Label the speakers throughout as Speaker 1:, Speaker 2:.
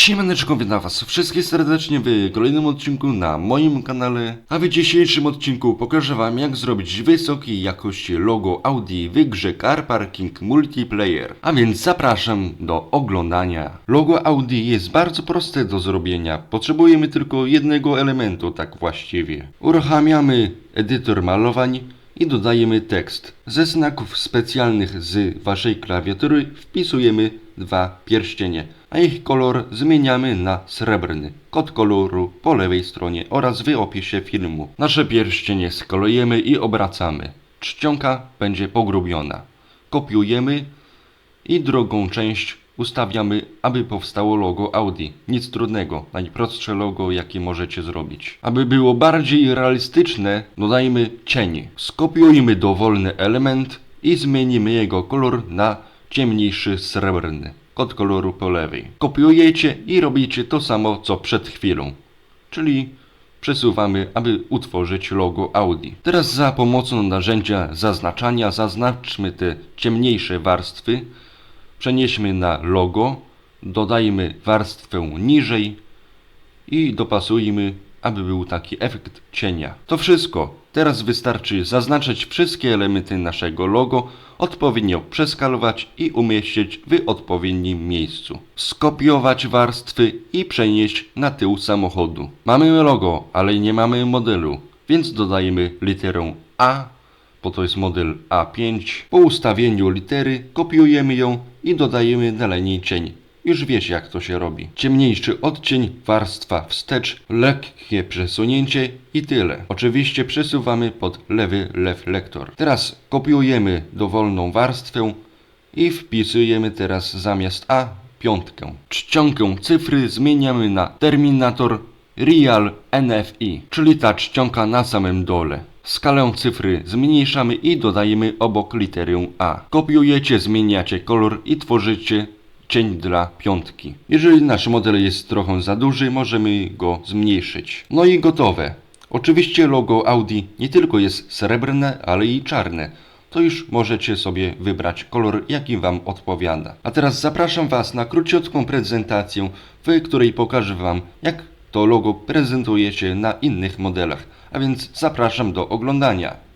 Speaker 1: Siemaneczko, witam was wszystkich serdecznie w kolejnym odcinku na moim kanale. A w dzisiejszym odcinku pokażę wam jak zrobić wysokiej jakości logo Audi w grze Car Parking Multiplayer. A więc zapraszam do oglądania. Logo Audi jest bardzo proste do zrobienia. Potrzebujemy tylko jednego elementu, tak właściwie. Uruchamiamy edytor malowań i dodajemy tekst. Ze znaków specjalnych z waszej klawiatury wpisujemy dwa pierścienie, a ich kolor zmieniamy na srebrny. Kod koloru po lewej stronie oraz w opisie filmu. Nasze pierścienie skolejemy i obracamy. Czcionka będzie pogrubiona. Kopiujemy i drugą część ustawiamy, aby powstało logo Audi. Nic trudnego, najprostsze logo, jakie możecie zrobić. Aby było bardziej realistyczne, dodajmy cień. Skopiujmy dowolny element i zmienimy jego kolor na ciemniejszy srebrny. Kod koloru po lewej. Kopiujecie i robicie to samo, co przed chwilą. Czyli przesuwamy, aby utworzyć logo Audi. Teraz za pomocą narzędzia zaznaczania zaznaczmy te ciemniejsze warstwy, przenieśmy na logo, dodajmy warstwę niżej i dopasujmy, aby był taki efekt cienia. To wszystko. Teraz wystarczy zaznaczyć wszystkie elementy naszego logo, odpowiednio przeskalować i umieścić w odpowiednim miejscu. Skopiować warstwy i przenieść na tył samochodu. Mamy logo, ale nie mamy modelu, więc dodajemy literę A, bo to jest model A5. Po ustawieniu litery kopiujemy ją i dodajemy dalej cień. Już wiesz jak to się robi. Ciemniejszy odcień, warstwa wstecz, lekkie przesunięcie i tyle. Oczywiście przesuwamy pod lewy reflektor. Teraz kopiujemy dowolną warstwę i wpisujemy teraz zamiast A piątkę. Czcionkę cyfry zmieniamy na Terminator Real NFI, czyli ta czcionka na samym dole. Skalę cyfry zmniejszamy i dodajemy obok literę A. Kopiujecie, zmieniacie kolor i tworzycie cień dla piątki. Jeżeli nasz model jest trochę za duży, możemy go zmniejszyć. No i gotowe. Oczywiście logo Audi nie tylko jest srebrne, ale i czarne. To już możecie sobie wybrać kolor, jaki Wam odpowiada. A teraz zapraszam Was na króciutką prezentację, w której pokażę Wam, jak to logo prezentuje się na innych modelach. A więc zapraszam do oglądania.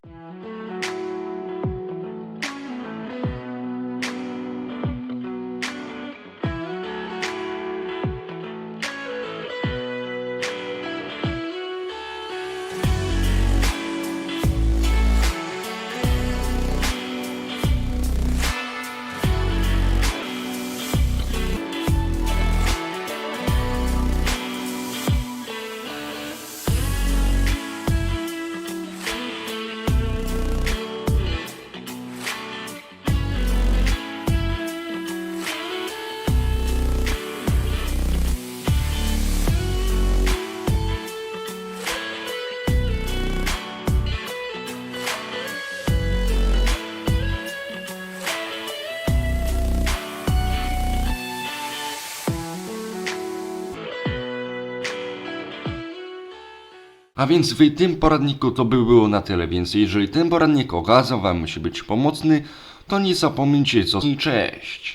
Speaker 1: A więc w tym poradniku to by było na tyle, więc jeżeli ten poradnik okazał Wam się być pomocny, to nie zapomnijcie co i cześć.